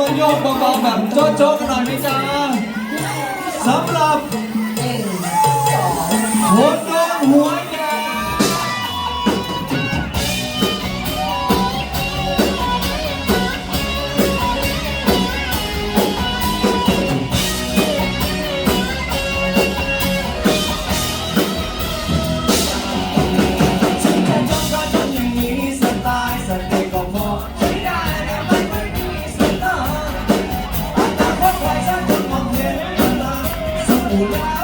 บโยกเบาๆแบบโจ๊ะๆกันหน่อยพี่จ้าสำหรับคนโดนหัว Pula.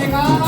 जाएगा